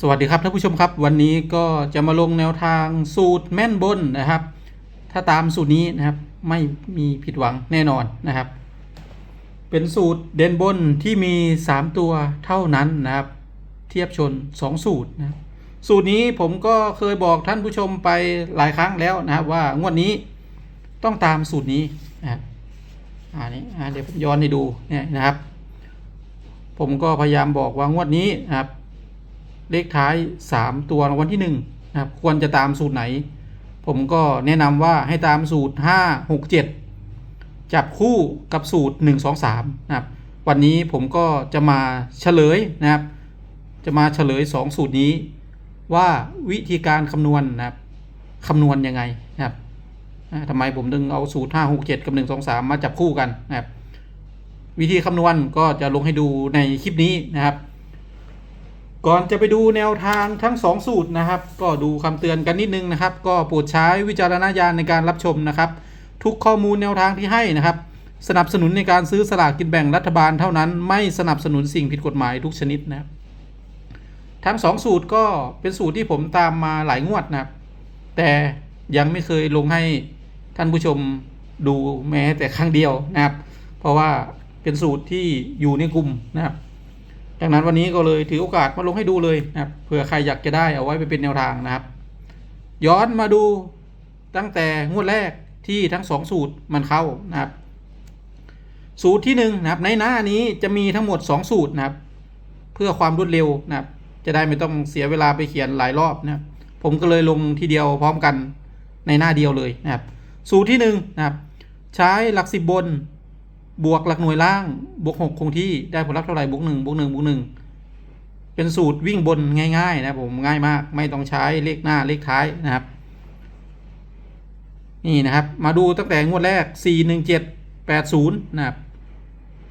สวัสดีครับท่านผู้ชมครับ วันนี้ก็จะมาลงแนวทางสูตรแม่นบนนะครับ ถ้าตามสูตรนี้นะครับไม่มีผิดหวังแน่นอนนะครับ เป็นสูตรเด่นบนที่มี 3 ตัวเท่านั้นนะครับ เทียบชน 2 สูตรนะสูตรนี้ผมก็เคยบอกท่านผู้ชมไปหลายครั้งแล้วนะครับ ว่างวดนี้ต้องตามสูตรนี้นะครับอ่านี้เดี๋ยวผมย้อนให้ดูเนี่ยนะครับ ผมก็พยายามบอกว่างวดนี้นะครับ เลขท้าย 3 ตัวรางวัลที่1นะครับควรจะตามสูตรไหน ผมก็แนะนำว่าให้ตามสูตร 5 6 7 จับคู่กับสูตร 1 2 3นะครับวันนี้ผมก็จะมาเฉลยนะครับ จะมาเฉลย 2 สูตรนี้ ว่าวิธีการคำนวณนะครับคำนวณยังไงนะครับทำไมผมถึงเอาสูตร 5 6 7 กับ 1 2 3 มาจับคู่กันนะครับ วิธีคำนวณก็จะลงให้ดูในคลิปนี้นะครับ ก่อนจะไปดูแนวทางทั้ง 2 สูตรนะครับ ก็ดูคำเตือนกันนิดนึงนะครับ ก็โปรดใช้วิจารณญาณในการรับชมนะครับ ทุกข้อมูลแนวทางที่ให้นะครับ สนับสนุนในการซื้อสลากกินแบ่งรัฐบาลเท่านั้น ไม่สนับสนุนสิ่งผิดกฎหมายทุกชนิดนะครับ ทั้ง 2 สูตรก็เป็นสูตรที่ผมตามมาหลายงวดนะครับ แต่ยังไม่เคยลงให้ท่านผู้ชมดูแม้แต่ครั้งเดียวนะครับ เพราะว่าเป็นสูตรที่อยู่ในกลุ่มนะครับ ดังนั้นวันนี้ก็เลยถือโอกาสมาลงให้ดูเลยนะครับเผื่อใครอยากจะได้เอาไว้ไปเป็นแนวทางนะครับ ย้อนมาดูตั้งแต่งวดแรกที่ทั้งสองสูตรมันเข้านะครับ สูตรที่หนึ่งนะครับในหน้านี้จะมีทั้งหมด 2 สูตรนะครับ เพื่อความรวดเร็วนะครับ จะได้ไม่ต้องเสียเวลาไปเขียนหลายรอบนะครับ ผมก็เลยลงทีเดียวพร้อมกันในหน้าเดียวเลยนะครับ สูตรที่หนึ่งนะครับ ใช้หลักสิบบน บวกหลักหน่วยล่าง บวกหกคงที่ได้ผลลัพธ์เท่าไหร่บวกหนึ่งบวกหนึ่งบวกหนึ่งเป็นสูตรวิ่งบนง่ายๆ นะผมง่ายมาก ไม่ต้องใช้เลขหน้าเลขท้ายนะครับ นี่นะครับ มาดูตั้งแต่งวดแรกสี่หนึ่งเจ็ดแปดศูนย์นะครับ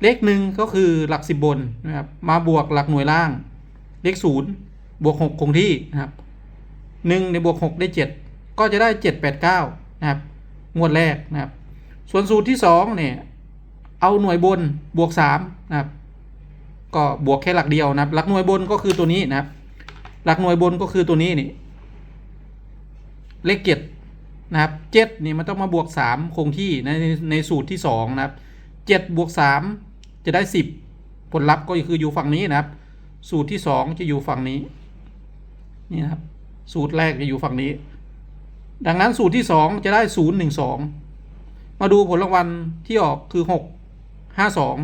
เลขหนึ่งก็คือหลักสิบบนนะครับ มาบวกหลักหน่วยล่าง เลขศูนย์บวกหกคงที่นะครับหนึ่งในบวกหกได้เจ็ดก็จะได้เจ็ดแปดเก้านะครับ งวดแรกนะครับ ส่วนสูตรที่สองเนี่ย เอาหน่วยบนบวกสามนะครับ ก็บวกแค่หลักเดียวนะครับ หลักหน่วยบนก็คือตัวนี้นะครับ หลักหน่วยบนก็คือตัวนี้นี่ เลขเจ็ดนะครับเจ็ดนี่มันต้องมาบวกสามคงที่ในในในสูตรที่สองนะครับเจ็ดบวกสามจะได้สิบผลลัพธ์ก็คืออยู่ฝั่งนี้นะครับ สูตรที่สองจะอยู่ฝั่งนี้ นี่นะครับ สูตรแรกจะอยู่ฝั่งนี้ ดังนั้นสูตรที่สองจะได้ศูนย์หนึ่งสองมาดูผลรางวัลที่ออกคือหก ห้าสอง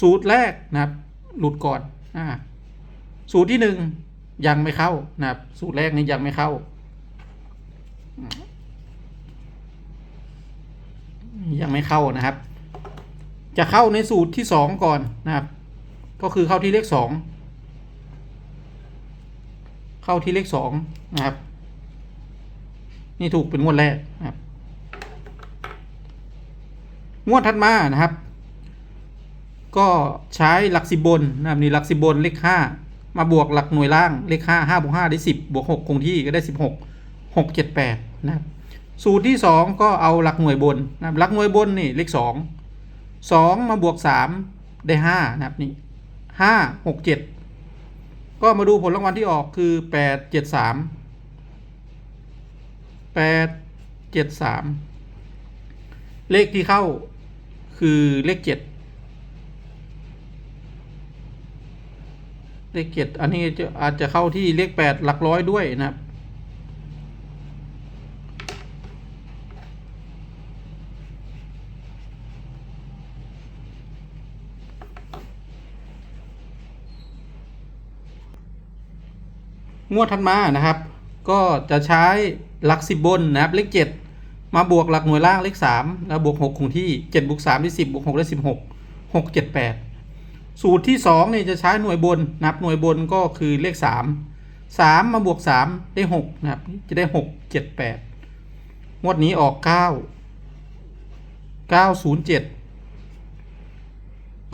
สูตรแรกนะครับ หลุดก่อนอ่าสูตรที่หนึ่งยังไม่เข้านะครับ สูตรแรกนี้ยังไม่เข้า ยังไม่เข้านะครับ จะเข้าในสูตรที่สองก่อนนะครับ ก็คือเข้าที่เลขสองเข้าที่เลขสองนะครับ นี่ถูกเป็นงวดแรกนะครับ งวดถัดมานะครับ ก็ใช้หลักสิบบนนะครับนี่หลักสิบบนเลขห้ามาบวกหลักหน่วยล่างเลขห้าห้าบวกห้าได้สิบบวกหกคงที่ก็ได้สิบหกหกเจ็ดแปดนะครับสูตรที่สองก็เอาหลักหน่วยบนนะครับหลักหน่วยบนนี่เลขสองสองมาบวกสามได้ห้านะครับนี่ห้าหกเจ็ดก็มาดูผลรางวัลที่ออกคือแปดเจ็ดสามแปดเจ็ดสามเลขที่เข้า คือเลขเจ็ดเลขเจ็ดอันนี้จะอาจจะเข้าที่เลขแปดหลักร้อยด้วยนะครับงวดถัดมานะครับ ก็จะใช้หลักสิบบนนะครับเลขเจ็ด มาบวกหลักหน่วยล่างเลขสามแล้วบวกหกคงที่เจ็ดบวกสามได้สิบบวกหกได้สิบหกหกเจ็ดแปดสูตรที่สองเนี่ยจะใช้หน่วยบนนับหน่วยบนก็คือเลขสามสามมาบวกสามได้หกนะครับ จะได้หกเจ็ดแปดงวดนี้ออกเก้าเก้าศูนย์เจ็ด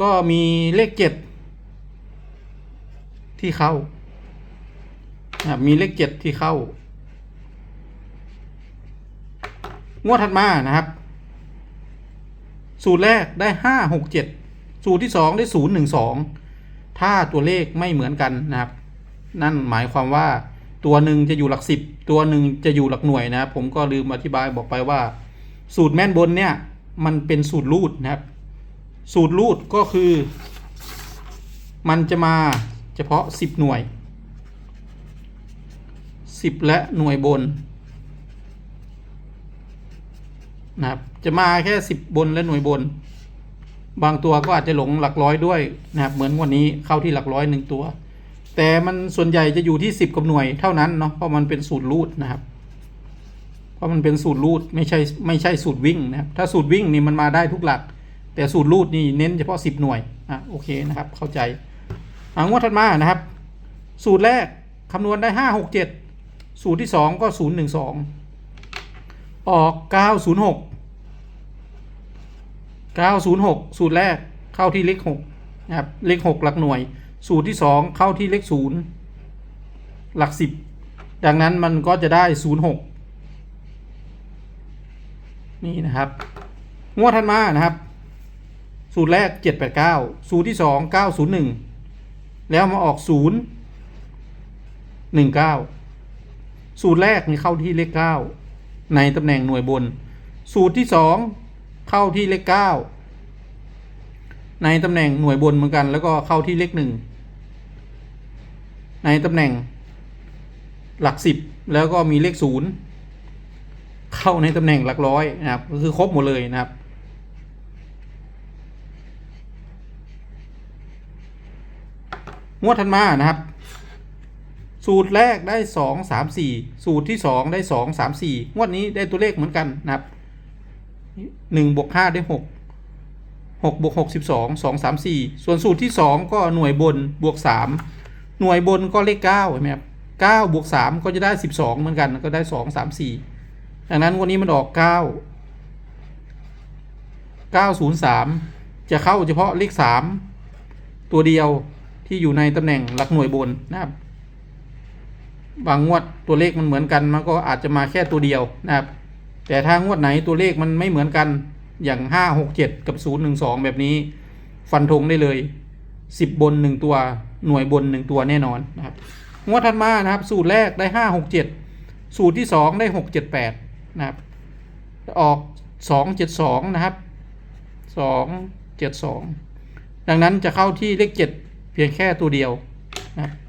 ก็มีเลขเจ็ดที่เข้านะมีเลขเจ็ดที่เข้า งวดถัดมานะครับ สูตรแรกได้ห้าหกเจ็ดสูตรที่สองได้ศูนย์หนึ่งสองถ้าตัวเลขไม่เหมือนกันนะครับ นั่นหมายความว่าตัวหนึ่งจะอยู่หลักสิบตัวหนึ่งจะอยู่หลักหน่วยนะครับ ผมก็ลืมอธิบายบอกไปว่า สูตรแม่นบนเนี่ยมันเป็นสูตรรูดนะครับ สูตรรูดก็คือ มันจะมาเฉพาะ10หน่วย10และหน่วยบน นะครับ จะมาแค่10บนและหน่วยบน บางตัวก็อาจจะหลงหลักร้อยด้วยนะครับเหมือนวันนี้เข้าที่หลักร้อยหนึ่งตัว แต่มันส่วนใหญ่จะอยู่ที่10กับหน่วยเท่านั้นเนาะเพราะมันเป็นสูตรรูดนะครับ เพราะมันเป็นสูตรรูดไม่ใช่ไม่ใช่สูตรวิ่งนะครับ ถ้าสูตรวิ่งนี่มันมาได้ทุกหลัก แต่สูตรรูดนี่เน้นเฉพาะ10หน่วยอะโอเคนะครับ เข้าใจอ่างวดถัดมานะครับ สูตรแรกคำนวณได้5 6 7สูตรที่2ก็0 1 2ออก 906 906 สูตรแรกเข้าที่เลข6นะครับเลข 6 หลักหน่วย สูตรที่ 2 เข้าที่เลข 0 หลัก 10 ดังนั้นมันก็จะได้ 06 นี่นะครับ งวดถัดมานะครับ สูตรแรก 789 สูตรที่ 2 901 แล้วมาออก 0 19 สูตรแรกนี่เข้าที่เลข 9 ในตำแหน่งหน่วยบน สูตรที่ 2 เข้าที่เลข9ในตำแหน่งหน่วยบนเหมือนกัน แล้วก็เข้าที่เลข1ในตำแหน่งหลัก10แล้วก็มีเลข0เข้าในตำแหน่งหลักร้อยนะครับก็คือครบหมดเลยนะครับ งวดถัดมานะครับ สูตรแรกได้สองสามสี่สูตรที่สองได้สองสามสี่งวดนี้ได้ตัวเลขเหมือนกันนะครับ หนึ่งบวกห้าได้หกหกบวกหกสิบสองสองสามสี่ส่วนสูตรที่สองก็หน่วยบนบวกสามหน่วยบนก็เลขเก้าเห็นไหมครับเก้าบวกสามก็จะได้สิบสองเหมือนกันก็ได้สองสามสี่ดังนั้นวันนี้มันออกเก้าเก้าศูนย์สามจะเข้าเฉพาะเลขสามตัวเดียวที่อยู่ในตำแหน่งหลักหน่วยบนนะครับ บางงวดตัวเลขมันเหมือนกันมันก็อาจจะมาแค่ตัวเดียวนะครับ แต่ถ้างวดไหนตัวเลขมันไม่เหมือนกันอย่างห้าหกเจ็ดกับศูนย์หนึ่งสองแบบนี้ ฟันธงได้เลยสิบบนหนึ่งตัวหน่วยบนหนึ่งตัวแน่นอนนะครับงวดถัดมานะครับ สูตรแรกได้ห้าหกเจ็ดสูตรที่สองได้หกเจ็ดแปดนะครับ ออกสองเจ็ดสองนะครับสองเจ็ดสองดังนั้นจะเข้าที่เลขเจ็ดเพียงแค่ตัวเดียวนะครับ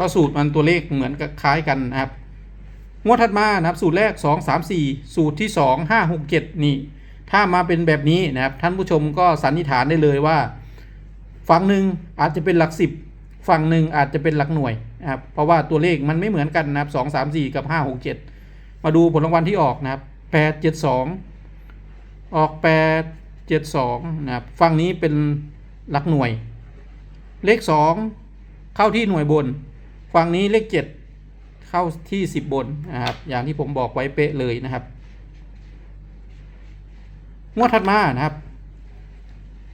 เพราะสูตรมันตัวเลขเหมือนกับคล้ายกันนะครับงวดถัดมานะครับสูตรแรก 2 3 4 สูตรที่ 2 5 6 7 นี่ ถ้ามาเป็นแบบนี้นะครับท่านผู้ชมก็สันนิษฐานได้เลยว่า ฝั่งหนึ่งอาจจะเป็นหลักสิบฝั่งหนึ่งอาจจะเป็นหลักหน่วยนะครับเพราะว่าตัวเลขมันไม่เหมือนกันนะครับ2 3 4 กับ 5 6 7 มาดูผลรางวัลที่ออกนะครับ8 7 2 ออก 8 7 2นะครับฝั่งนี้เป็นหลักหน่วย เลข 2 เข้าที่หน่วยบน ฝั่งนี้เลข7เข้าที่10บนนะครับ อย่างที่ผมบอกไว้เป๊ะเลยนะครับ งวดถัดมานะครับ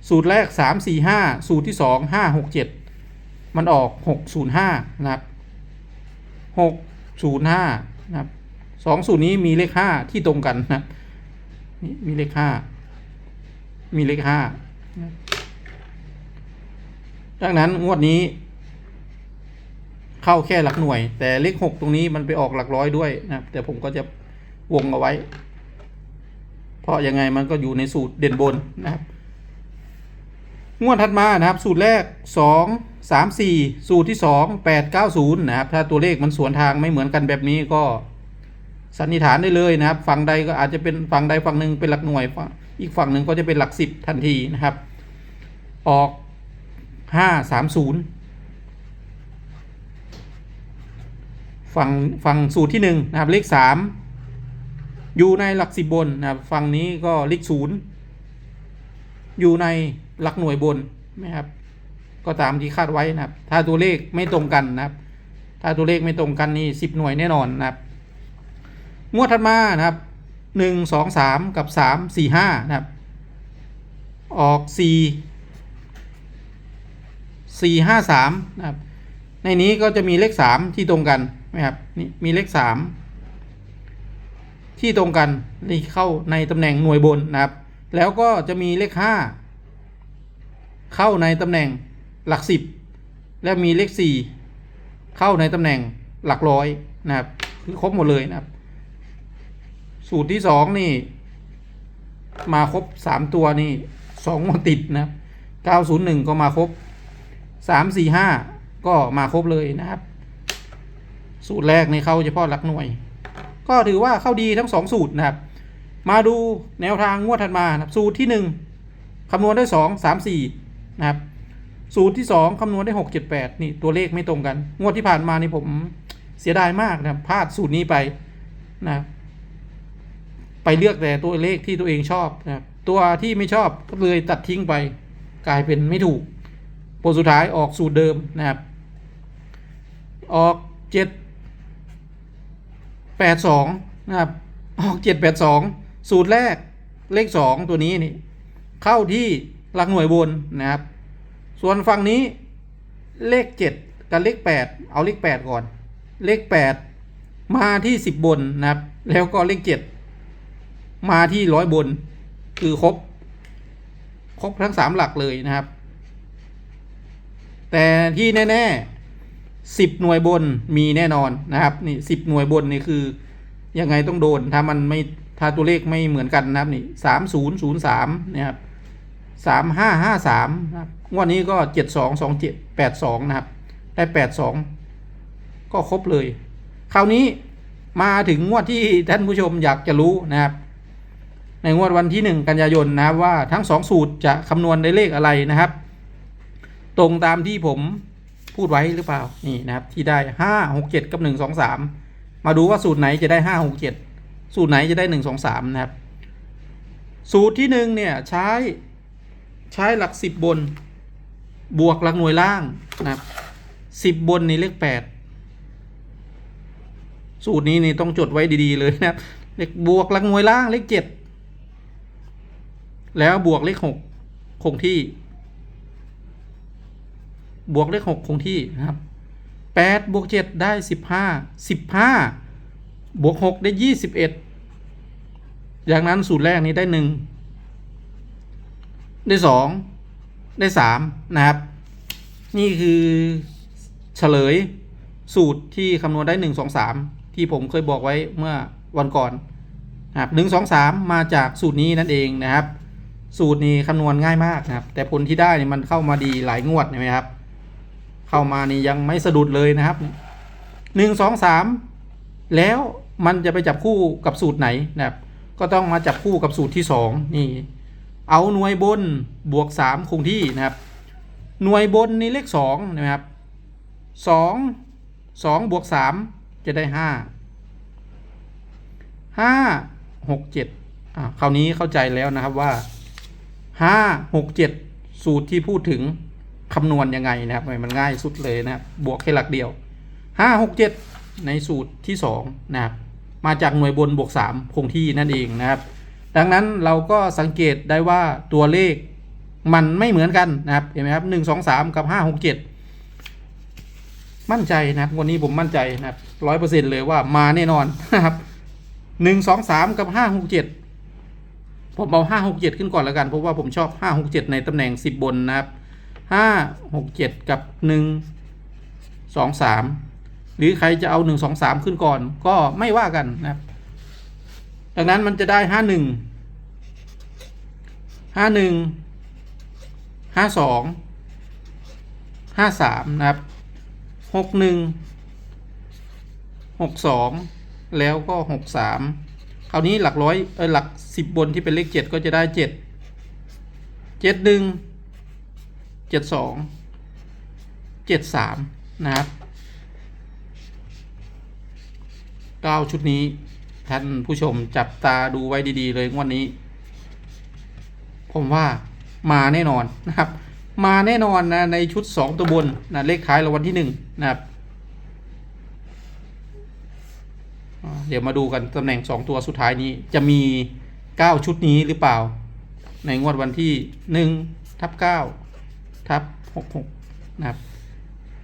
สูตรแรก3 4 5สูตรที่2 5 6 7มันออก6 0 5นะครับ6 0 5นะครับสองสูตรนี้มีเลข5ที่ตรงกันนะนี่มีเลข5มีเลข5นะดังนั้นงวดนี้ เข้าแค่หลักหน่วย แต่เลขหกตรงนี้มันไปออกหลักร้อยด้วยนะครับแต่ผมก็จะวงเอาไว้ เพราะยังไงมันก็อยู่ในสูตรเด่นบนนะครับ งวดถัดมานะครับ สูตรแรกสองสามสี่สูตรที่สองแปดเก้าศูนย์นะครับ ถ้าตัวเลขมันสวนทางไม่เหมือนกันแบบนี้ก็สันนิษฐานได้เลยนะครับ ฝั่งใดก็อาจจะเป็นฝั่งใดฝั่งหนึ่งเป็นหลักหน่วย อีกฝั่งหนึ่งก็จะเป็นหลักสิบทันทีนะครับ ออกห้าสามศูนย์ ฝั่งฝั่งสูตรที่หนึ่งนะครับเลขสามอยู่ในหลักสิบบนนะครับฝั่งนี้ก็เลขศูนย์อยู่ในหลักหน่วยบนนะครับก็ตามที่คาดไว้นะครับ ถ้าตัวเลขไม่ตรงกันนะครับ ถ้าตัวเลขไม่ตรงกันนี่สิบหน่วยแน่นอนนะครับ งวดถัดมานะครับหนึ่งสองสามกับสามสี่ห้านะครับ ออกสี่สี่ห้าสามนะครับ ในนี้ก็จะมีเลขสามที่ตรงกัน นะครับนี่มีเลขสามที่ตรงกันนี่เข้าในตำแหน่งหน่วยบนนะครับ แล้วก็จะมีเลขห้าเข้าในตำแหน่งหลักสิบและมีเลขสี่เข้าในตำแหน่งหลักร้อยนะครับคือครบหมดเลยนะครับ สูตรที่สองนี่ มาครบสามตัวนี่สองงวดติดนะครับเก้าศูนย์หนึ่งก็มาครบสามสี่ห้าก็มาครบเลยนะครับ สูตรแรกในเข้าเฉพาะหลักหน่วย ก็ถือว่าเข้าดีทั้งสองสูตรนะครับ มาดูแนวทางงวดถัดมานะครับสูตรที่หนึ่งคำนวณได้สองสามสี่นะครับ สูตรที่สองคำนวณได้หกเจ็ดแปดนี่ตัวเลขไม่ตรงกัน งวดที่ผ่านมานี่ผมเสียดายมากนะพลาดสูตรนี้ไปนะไปเลือกแต่ตัวเลขที่ตัวเองชอบนะครับตัวที่ไม่ชอบก็เลยตัดทิ้งไป กลายเป็นไม่ถูกผลสุดท้ายออกสูตรเดิมนะครับ ออกเจ็ด แปดสองนะครับออกเจ็ดแปดสองสูตรแรกเลขสองตัวนี้นี่เข้าที่หลักหน่วยบนนะครับ ส่วนฝั่งนี้เลขเจ็ดกับเลขแปดเอาเลขแปดก่อน เลขแปดมาที่สิบบนนะครับ แล้วก็เลขเจ็ดมาที่ร้อยบน คือครบ ครบทั้งสามหลักเลยนะครับ แต่ที่แน่ ๆ สิบหน่วยบนมีแน่นอนนะครับนี่สิบหน่วยบนนี่คือยังไงต้องโดนถ้ามันไม่ถ้าตัวเลขไม่เหมือนกันนะครับนี่สามศูนย์ศูนย์สามนะครับสามห้าห้าสามนะครับงวดนี้ก็เจ็ดสองสองเจ็ดแปดสองนะครับได้แปดสองก็ครบเลย คราวนี้มาถึงงวดที่ท่านผู้ชมอยากจะรู้นะครับ ในงวดวันที่หนึ่งกันยายนนะครับว่าทั้งสองสูตรจะคำนวณได้เลขอะไรนะครับ ตรงตามที่ผม พูดไว้หรือเปล่านี่นะครับที่ได้ห้าหกเจ็ดกับหนึ่งสองสามมาดูว่าสูตรไหนจะได้ห้าหกเจ็ดสูตรไหนจะได้หนึ่งสองสามนะครับ สูตรที่หนึ่งเนี่ยใช้ใช้หลักสิบบน บวกหลักหน่วยล่างนะครับสิบบนในเลขแปดสูตรนี้นี่ต้องจดไว้ดีๆเลยนะครับเลขบวกหลักหน่วยล่างเลขเจ็ดแล้วบวกเลขหกคงที่ บวกเลขหกคงที่นะครับแปดบวกเจ็ดได้สิบห้าสิบห้าบวกหกได้ยี่สิบเอ็ดอย่างนั้นสูตรแรกนี้ได้หนึ่งได้สองได้สามนะครับ นี่คือเฉลยสูตรที่คำนวณได้หนึ่งสองสามที่ผมเคยบอกไว้เมื่อวันก่อนนะครับหนึ่งสองสามมาจากสูตรนี้นั่นเองนะครับ สูตรนี้คำนวณง่ายมากนะครับ แต่ผลที่ได้นี่มันเข้ามาดีหลายงวดใช่ไหมครับ เข้ามานี่ยังไม่สะดุดเลยนะครับหนึ่งสองสามแล้วมันจะไปจับคู่กับสูตรไหนนะครับ ก็ต้องมาจับคู่กับสูตรที่สองนี่ เอาหน่วยบนบวกสามคงที่นะครับ หน่วยบนนี่เลขสองนะครับสองสองบวกสามจะได้ห้าห้าหกเจ็ดอ่าคราวนี้เข้าใจแล้วนะครับว่าห้าหกเจ็ดสูตรที่พูดถึง คำนวณยังไงนะครับมันง่ายสุดเลยนะครับบวกแค่หลักเดียวห้าหกเจ็ดในสูตรที่สองนะครับมาจากหน่วยบนบวกสามคงที่นั่นเองนะครับ ดังนั้นเราก็สังเกตได้ว่าตัวเลขมันไม่เหมือนกันนะครับเห็นไหมครับหนึ่งสองสามกับห้าหกเจ็ดมั่นใจนะครับวันนี้ผมมั่นใจนะครับร้อยเปอร์เซ็นเลยว่ามาแน่นอนนะครับหนึ่งสองสามกับห้าหกเจ็ดผมเอาห้าหกเจ็ดขึ้นก่อนแล้วกันเพราะว่าผมชอบห้าหกเจ็ดในตำแหน่งสิบบนนะครับ ห้าหกเจ็ดกับหนึ่งสองสามหรือใครจะเอาหนึ่งสองสามขึ้นก่อนก็ไม่ว่ากันนะครับ ดังนั้นมันจะได้ห้าหนึ่งห้าหนึ่งห้าสองห้าสามนะครับหกหนึ่งหกสองแล้วก็หกสามคราวนี้หลักร้อยเออหลักสิบบนที่เป็นเลขเจ็ดก็จะได้เจ็ดเจ็ดหนึ่ง เจ็ดสองเจ็ดสามนะครับเก้าชุดนี้ท่านผู้ชมจับตาดูไว้ดีๆ เลยงวันนี้ ผมว่ามาแน่นอนนะครับ มาแน่นอนนะในชุดสองตัวบนนะเลขท้ายรางวัลที่หนึ่งนะครับ เดี๋ยวมาดูกันตำแหน่งสองตัวสุดท้ายนี้จะมีเก้าชุดนี้หรือเปล่า ในงวดวันที่หนึ่งทับเก้า ทับหกหกนะครับ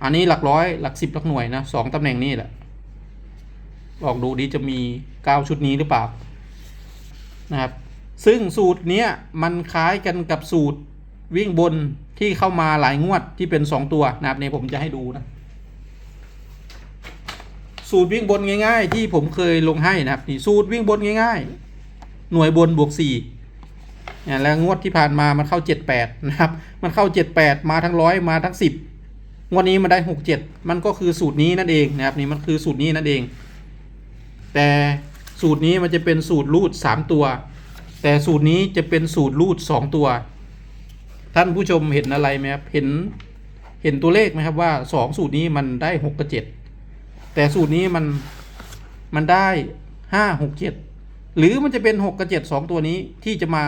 อันนี้หลักร้อยหลักสิบหลักหน่วยนะสองตำแหน่งนี้แหละลองดูดีจะมีเก้าชุดนี้หรือเปล่านะครับ ซึ่งสูตรเนี้ยมันคล้ายกันกับสูตรวิ่งบนที่เข้ามาหลายงวดที่เป็นสองตัวนะครับเนี่ยผมจะให้ดูนะสูตรวิ่งบนง่าย ๆ ที่ผมเคยลงให้นะครับนี่สูตรวิ่งบนง่าย ๆ หน่วยบนบวกสี่ แล้วงวดที่ผ่านมามันเข้าเจ็ดแปดนะครับ มันเข้าเจ็ดแปดมาทั้งร้อยมาทั้งสิบงวดนี้มันได้หกเจ็ดมันก็คือสูตรนี้นั่นเองนะครับนี่มันคือสูตรนี้นั่นเอง แต่สูตรนี้มันจะเป็นสูตรรูดสามตัว แต่สูตรนี้จะเป็นสูตรรูดสองตัว ท่านผู้ชมเห็นอะไรไหมครับเห็นเห็นตัวเลขไหมครับว่าสองสูตรนี้มันได้หกกับเจ็ดแต่สูตรนี้มันมันได้ห้าหกเจ็ดหรือมันจะเป็นหกกับเจ็ดสองตัวนี้ที่จะมา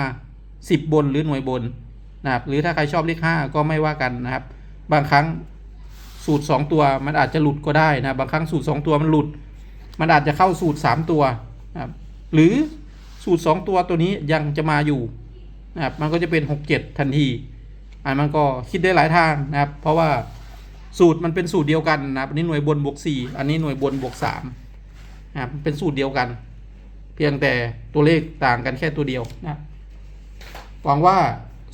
สิบบนหรือหน่วยบนนะครับหรือถ้าใครชอบเลขห้าก็ไม่ว่ากันนะครับ บางครั้งสูตรสองตัวมันอาจจะหลุดก็ได้นะบางครั้งสูตรสองตัวมันหลุด มันอาจจะเข้าสูตรสามตัวนะครับหรือสูตรสองตัวตัวนี้ยังจะมาอยู่นะครับมันก็จะเป็นหกเจ็ดทันทีอันมันก็คิดได้หลายทางนะครับ เพราะว่าสูตรมันเป็นสูตรเดียวกันนะครับอันนี้หน่วยบนบวกสี่อันนี้หน่วยบนบวกสามนะครับเป็นสูตรเดียวกัน เพียงแต่ตัวเลขต่างกันแค่ตัวเดียวนะครับ หวังว่า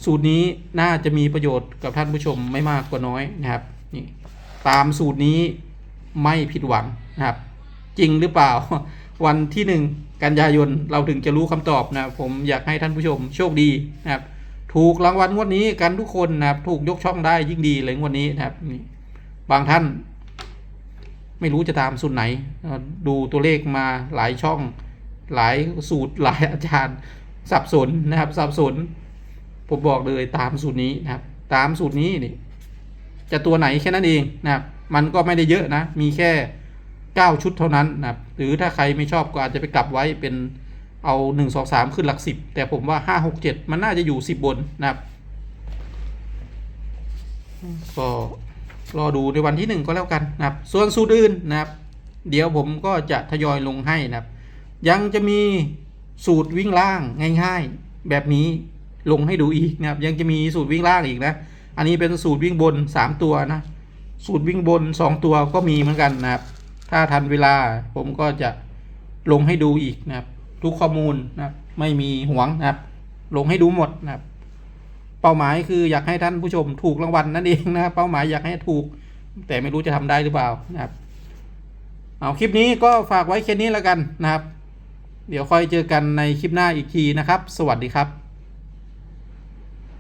สูตรนี้น่าจะมีประโยชน์กับท่านผู้ชมไม่มากกว่าน้อยนะครับนี่ตามสูตรนี้ไม่ผิดหวังนะครับ จริงหรือเปล่า วันที่หนึ่งกันยายนเราถึงจะรู้คำตอบนะผมอยากให้ท่านผู้ชมโชคดีนะครับ ถูกรางวัลงวดนี้กันทุกคนนะครับ ถูกยกช่องได้ยิ่งดีเลยงวดนี้นะครับนี่บางท่าน ไม่รู้จะตามสูตรไหน ดูตัวเลขมาหลายช่อง หลายสูตรหลายอาจารย์ สับสนนะครับสับสน ผมบอกเลยตามสูตรนี้นะครับ ตามสูตรนี้นี่จะตัวไหนแค่นั้นเองนะครับ มันก็ไม่ได้เยอะนะ มีแค่เก้าชุดเท่านั้นนะครับ หรือถ้าใครไม่ชอบก็อาจจะไปกลับไว้เป็นเอาหนึ่งสองสามขึ้นหลักสิบแต่ผมว่าห้าหกเจ็ดมันน่าจะอยู่สิบบนนะครับ ก็รอดูในวันที่หนึ่งก็แล้วกันนะครับ ส่วนสูตรอื่นนะครับ เดี๋ยวผมก็จะทยอยลงให้นะครับ ยังจะมี สูตรวิ่งล่างง่ายๆ แบบนี้ลงให้ดูอีกนะครับ ยังจะมีสูตรวิ่งล่างอีกนะ อันนี้เป็นสูตรวิ่งบนสามตัวนะ สูตรวิ่งบนสองตัวก็มีเหมือนกันนะครับ ถ้าทันเวลาผมก็จะลงให้ดูอีกนะครับ ทุกข้อมูลนะครับไม่มีหวงนะครับ ลงให้ดูหมดนะครับ เป้าหมายคืออยากให้ท่านผู้ชมถูกรางวัลนั่นเองนะครับ เป้าหมายอยากให้ถูก แต่ไม่รู้จะทำได้หรือเปล่านะครับ เอาคลิปนี้ก็ฝากไว้แค่นี้แล้วกันนะครับ เดี๋ยวค่อยเจอกันในคลิปหน้าอีกทีนะครับ สวัสดีครับ